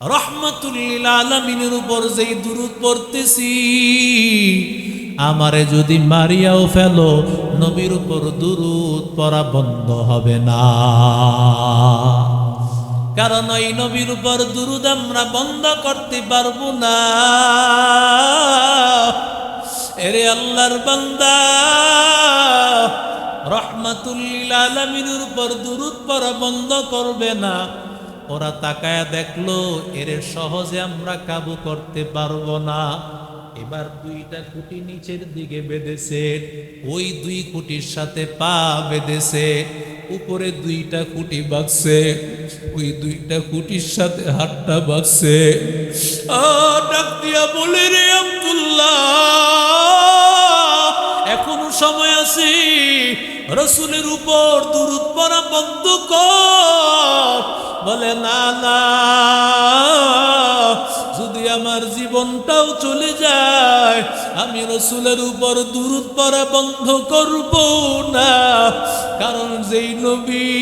রহমাতুল্লিল আলমিনের উপর যেই দুরুদ পড়তেছি, আমারে যদি মারিয়াও ফেলো, নবীর উপর দুরুদ পড়া বন্ধ হবে না। কারণ ওই নবীর উপর দুরুদ আমরা বন্ধ করতে পারব না। এরে আল্লাহর বান্দা রহমাতুল্লিল আলমিনের উপর দুরুদ পড়া বন্ধ করবে না। ওরা তাকায়া দেখল এর সহজে আমরা কাবু করতে পারব না। এবার দুইটা খুঁটি নিচের দিকে বেঁধেছে ওই দুই খুঁটির সাথে পা বেঁধেছে উপরে দুইটা খুঁটি বাঁকছে ওই দুইটা খুঁটির সাথে হাতটা বাঁকছে আ, ডাক বলে রে এখনও সময় আছে রসুলের উপর পড়া বন্ধ কর। বলে, না না, যদি আমার জীবনটাও চলে যায়, আমি রসুলের উপর দূরত পরা বন্ধ করব না। কারণ যেই নবী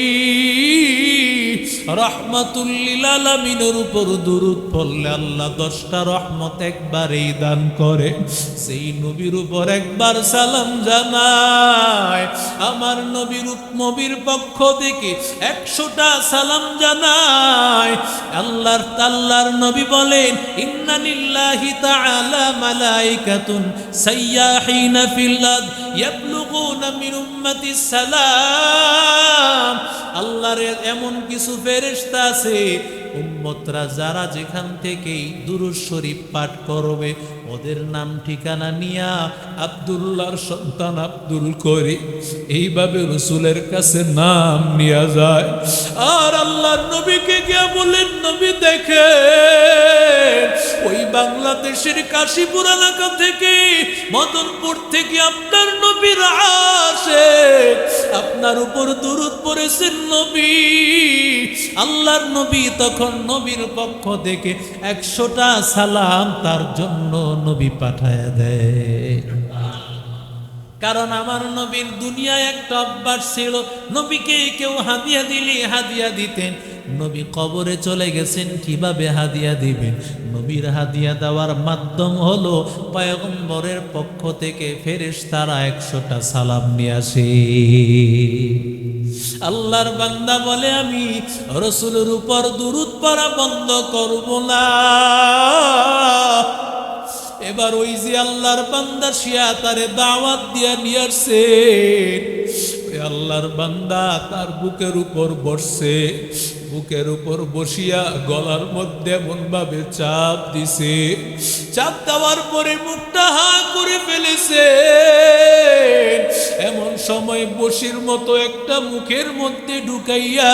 রহমাতুল্লিল আলমিনের উপর দুরুদ পড়লে আল্লাহ দশটা রহমত একবারেই দান করে। সেই নবীর উপর একবার সালাম জানায়। আমার নবীর নবীর পক্ষ থেকে একশোটা সালাম জানায়। আল্লাহর আল্লাহর নবী বলেন ইন্না লিল্লাহি তাআলা মালাইকাতুন সাইয়াহিনা ফিল আরদ ইয়াবলুগুনা মিন উম্মতি সালাম। আল্লাহর এমন কিছু ফেরেশতা আছে। উম্মতরা যারা যেখান থেকেই দুরুদ শরীফ পাঠ করবে, ওদের নাম ঠিকানা নিয়া আব্দুল্লাহর সন্তান আব্দুল করি এইভাবে রসুলের কাছে নাম নিয়ে যায়। আর আল্লাহর নবীকে গিয়া বলেন, নবী দেখে ওই বাংলাদেশের কাশীপুর এলাকা থেকে মদনপুর থেকে আপনার নবীর আসে। আপনার উপর দুরুদ পড়েছেন নবী। আল্লাহর নবী তখন নবীর পক্ষ থেকে একশোটা সালাম তার জন্য নবী পাঠায় দেয়। কারণ আমার নবীর দুনিয়ায় একটা অভ্যাস ছিল, নবীকে কেউ হাদিয়া দিলে হাদিয়া দিতেন। নবী কবরে চলে গেছেন, কীভাবে হাদিয়া দিবেন? নবীর হাদিয়া দেওয়ার মাধ্যম হলো পয়গম্বরের পক্ষ থেকে ফেরেশ তারা একশোটা সালাম নিয়ে আসে। আল্লাহর বান্দা বলে, আমি রসুলের উপর দুরুদ পড়া বন্ধ করব না। এবার ওই যে আল্লাহর বান্দা শিয়া তারে দাওয়াত দিয়া নিয়ে আসছে। আল্লাহর বান্দা তার বুকের উপর বসছে। বুকের উপর বসিয়া গলার মধ্যে এমন ভাবে চাপ দিছে। চাপ দেওয়ার পরে মুখটা হা করে ফেলেছে। এমন সময় বসির মতো একটা মুখের মধ্যে ঢুকাইয়া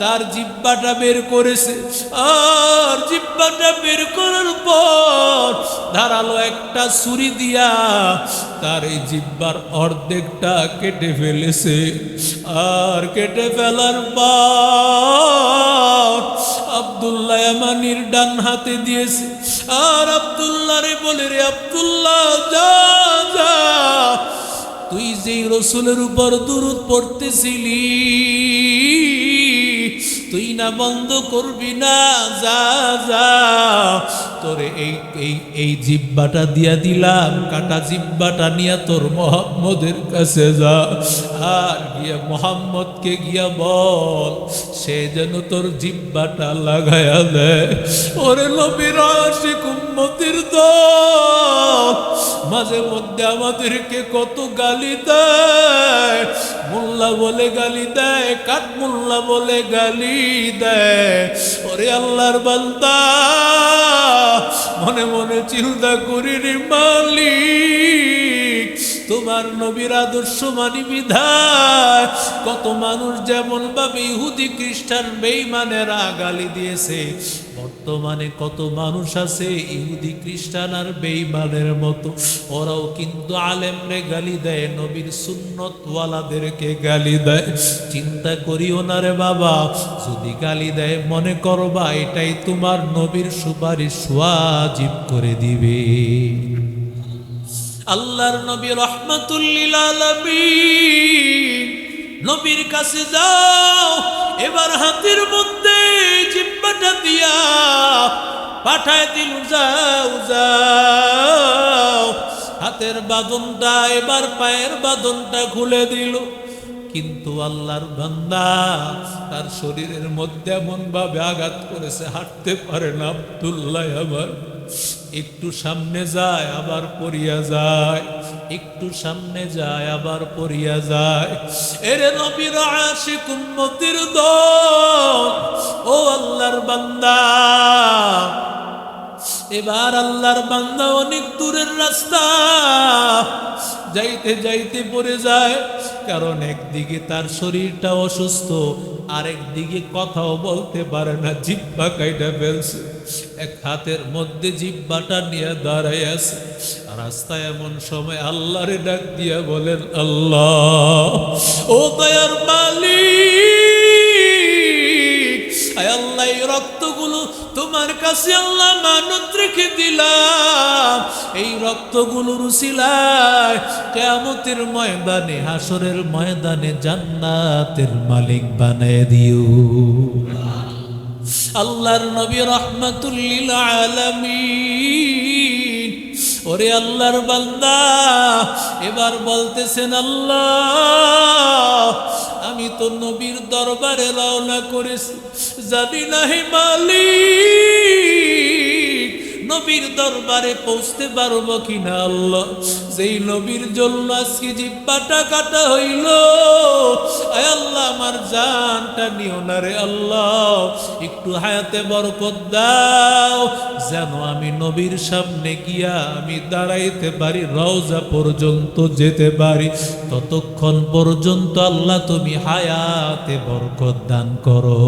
তার জিব্বাটা বের করেছে। আর জিব্বাটা বের করার পর ধারালো একটা ছুরি দিয়া তার এই জিব্বার অর্ধেকটা কেটে ফেলেছে। আর কেটে ফেলার পর আবদুল্লাহ আমানির ডান হাতে দিয়েছে। আর আবদুল্লাহ রে বলে, রে আবদুল্লাহ, যা যা, তুই যেই রসুলের উপর দুরুদ পড়তেছিলি, তুই না বন্ধ করবি না, যা যা তোরে এই এই এই জিব্বাটা দিয়া দিলাম, কাটা জিব্বাটা নিয়ে তোর মোহাম্মদের কাছে যা। আর গিয়া মোহাম্মদকে গিয়া বল, সে যেন তোর জিব্বাটা লাগায়া দেয়। ওরে লবির আশিক উম্মতির দল মাঝে মধ্যে আমাদেরকে কত গালি দেয়। মোল্লা বলে গালি দেয় কাঠ মোল্লা বলে গালি দেয়। ওরে আল্লাহর বান্দা, মনে মনে চিন্তা করি রে মালিক। তোমার নবীর আদর্শ মানি বিধায় কত মানুষ যেমন ভাবে ইহুদি খ্রিস্টান বেইমানেরা গালি দিয়েছে, বর্তমানে কত মানুষ আছে ইহুদি খ্রিস্টান আর বেইমানের মতো। ওরাও কিন্তু আলেমরে গালি দেয়, নবীর সুন্নতওয়ালাদেরকে গালি দেয়। চিন্তা করিও না রে বাবা, যদি গালি দেয় মনে করবা এটাই তোমার নবীর সুপারিশ ওয়াজিব করে দিবে। আল্লাহর নবী রহমাতুল্লিল নবীর কাছে যাও, এবার হাতের মধ্যে জিব্বাটা দিয়া পাঠায় দিল, যাও যাও। হাতের বাদনটা এবার পায়ের বাঁধনটা খুলে দিল। কিন্তু আল্লাহর বান্দা তার শরীরের মধ্যে এমন ভাবে আঘাত করেছে, হাঁটতে পারে না আব্দুল্লাহ আবার একটু সামনে যায়, আবার পড়িয়া যায়। একটু সামনে যায়, আবার পড়িয়া যায়। এরে নবীর আশিক উম্মতির দল, ও আল্লাহর বান্দা। এবার আল্লাহর বান্দা অনেক দূরের রাস্তা। যাইতে যাইতে পড়ে যায়, কারণ একদিকে তার শরীরটা অসুস্থ আরেক দিকে কথাও বলতে পারে না, জিব্বা কাইটা ফেলছে। এক হাতের মধ্যে জিব্বাটা নিয়ে দাঁড়াই আছে। রাস্তায় এমন সময় আল্লাহরে ডাক দিয়া বলেন, আল্লাহ, ও দয়ার মালিক আল্লাহ কাছে আল্লাহ মানত রেখে দিলাম। এই রক্তগুলো রুসিলায় কেয়ামতের ময়দানে, হাসরের ময়দানে জান্নাতের মালিক বানায় দিও। আল্লাহর নবী রহমাতুল্লিল আলামিন। ওরে আল্লাহর বান্দা, এবার বলতেছেন, আল্লাহ, আমি তো নবীর দরবারে রওনা করেছি। জানি না হে মালিক নবীর দরবারে পৌঁছতে পারব কিনা আল্লাহ? যেই নবীর জন্য আজকে জিব্বাটা হইল। আয় আল্লাহ, আমার জানটা নিও না রে আল্লাহ। একটু হায়াতে বরকত দাও, যেন আমি নবীর সামনে গিয়া আমি দাঁড়াইতে পারি, রওজা পর্যন্ত যেতে পারি। ততক্ষণ পর্যন্ত আল্লাহ তুমি হায়াতে বরকত দান করো।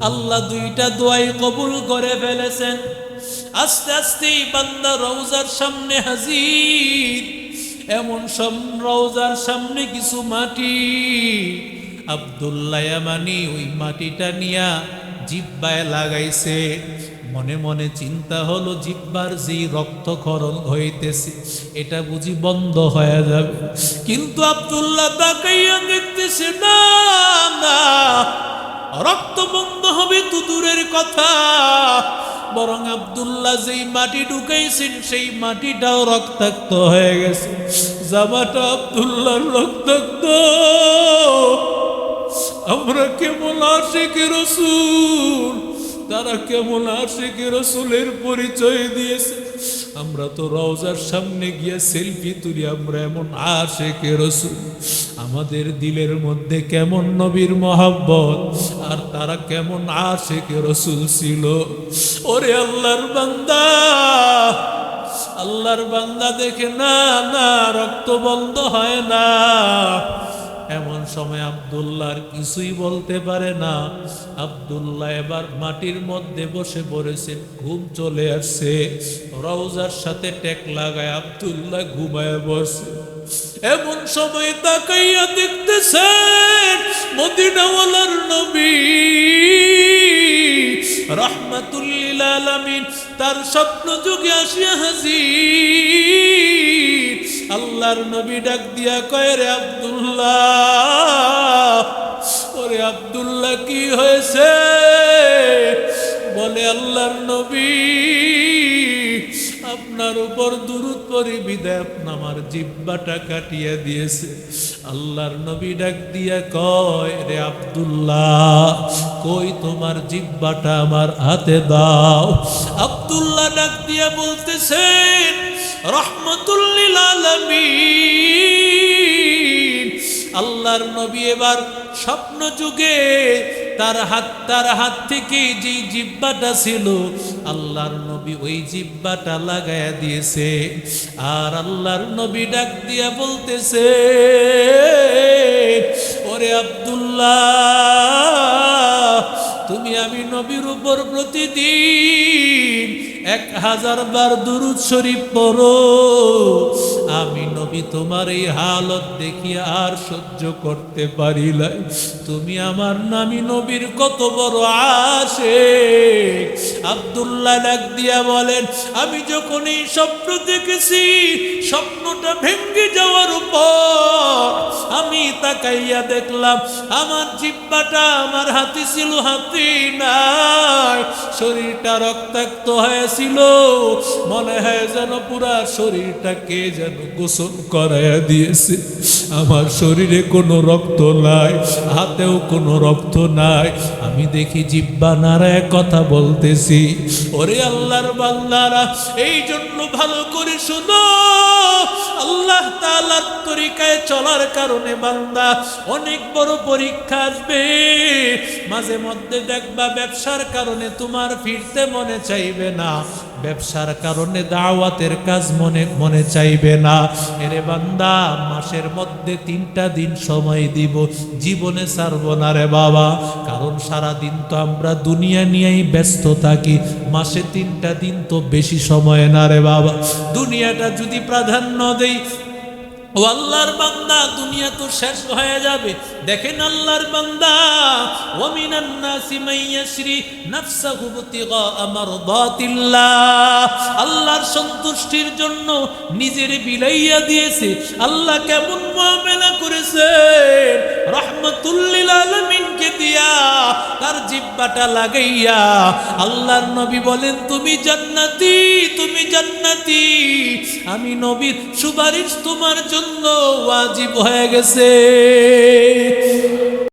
আল্লাহ দুইটা দোয়াই কবুল করে ফেলেছেন। আস্তে আস্তে বান্দা রওজার সামনে হাজির। এমন রওজার সামনে কিছু মাটি। আবদুল্লাহ মানি ওই মাটিটা নিয়া জিব্বায় লাগাইছে। মনে মনে চিন্তা হলো, জিব্বার যেই রক্তক্ষরণ হইতেছে, এটা বুঝি বন্ধ হয়ে যাবে। কিন্তু আবদুল্লাহ তাকাইয়া দেখতেছে, না না, রক্ত বন্ধ হবে তো দূরের কথা। বরং আবদুল্লাহ যেই মাটি ঢুকাইছেন, সেই মাটিটাও রক্তাক্ত হয়ে গেছে। জামাটা আবদুল্লাহর রক্তাক্ত। আমরা কেমন আশেখ রসুল, তারা কেমন আশেখ রসুলের পরিচয় দিয়েছে। আমরা তো রওজার সামনে গিয়ে সেলফি তুলি, আমরা এমন আশেকে রসুল। আমাদের দিলের মধ্যে কেমন নবীর মহাব্বত, আর তারা কেমন আশেকে রসুল ছিল। ওরে আল্লাহর বান্দা আল্লাহর বান্দা দেখে না না, রক্ত বন্ধ হয় না। এমন সময় আবদুল্লাহর কিছুই বলতে পারে না। আবদুল্লাহ এবার মাটির মধ্যে বসে পড়েছেন, ঘুম চলে আসছে। রওজার সাথে টেক লাগায় আবদুল্লাহ ঘুমায় বসে। এমন সময় তাকাইয়া দেখতেছেন, মদিনাওয়ালার নবী। রহমাতুল্লিল আলামিন তার স্বপ্ন যুগে আসিয়া হাজির। আল্লাহর নবী ডাক দিয়া কয়, রে আব্দুল্লাহ, ওরে আব্দুল্লাহ, কি হয়েছে? বলে, আল্লাহর নবী, আপনার উপর দুরুদ পরি আপনি আমার জিব্বাটা কাটিয়ে দিয়েছে। আল্লাহর নবী ডাক দিয়া কয়, রে আব্দুল্লাহ, কই তোমার জিব্বাটা আমার হাতে দাও? আব্দুল্লাহ ডাক দিয়া বলতেছেন রহমতুল্লিল আল্লাহর নবী এবার স্বপ্ন যুগে তার হাত তার হাত থেকে যে জিব্বাটা ছিল, আল্লাহর নবী ওই জিব্বাটা লাগায়া দিয়েছে। আর আল্লাহর নবী ডাক দিয়া বলতেছে, ওরে আব্দুল্লাহ, তুমি আমি নবীর উপর প্রতিদিন এক হাজার বার দুরুদ শরীফ পড়ো। আমি নবী, তোমার এই হালত দেখিয়া আর সহ্য করতে পারিলাই তুমি আমার নামি নবীর কত বড় আসে আব্দুল্লাহ ডাক দিয়া বলেন, আমি যখন এই স্বপ্ন দেখেছি, স্বপ্নটা ভেঙ্গে যাওয়ার উপর আমি তাকাইয়া দেখলাম, আমার জিব্বাটা আমার হাতে ছিল, হাতে নাই। শরীরটা রক্তাক্ত হয়েছিল। মনে হয় যেন পুরা শরীরটা কে যেন গোসল করাইয়া দিয়েছে। আমার শরীরে কোনো রক্ত নাই, হাতেও কোনো রক্ত নাই। আমি দেখি জিব্বা নারায় কথা বলতেছি। ওরে আল্লাহর বান্দারা, এই জন্য ভালো করে শুনো। আল্লাহ তাআলার তরিকায় চলার কারণে বান্দা অনেক বড় পরীক্ষা আসবে। মাঝে মধ্যে দেখবা ব্যবসার কারণে তোমার ফিরতে মনে চাইবে না। ব্যবসার কারণে দাওয়াতের কাজ মনে মনে চাইবে না। এরে বান্দা, মাসের মধ্যে তিনটা দিন সময় দিব, জীবনে ছাড়বো না রে বাবা। কারণ সারা দিন তো আমরা দুনিয়া নিয়েই ব্যস্ত থাকি, মাসে তিনটা দিন তো বেশি সময় না রে বাবা। দুনিয়াটা যদি প্রাধান্য দেই ও আল্লাহর বান্দা, দুনিয়া তো শেষ হয়ে যাবে। দেখেন আল্লাহর বান্দা ওমিনান নাসি মাইয়াশরি নাফসাহু বুতিগা মারদাতিল্লাহ। আল্লাহর সন্তুষ্টির জন্য নিজের বিলাইয়া দিয়েছে। আল্লাহ কেমন মুআমালা করেছে রহমাতুল্লিল আলমিনকে দিয়া তার জিব্বাটা লাগাইয়া আল্লাহর নবী বলেন, তুমি জান্নাতি তুমি জান্নাতি। আমি নবীর সুপারিশ তোমার জন্য ওয়াজিব হয়ে গেছে।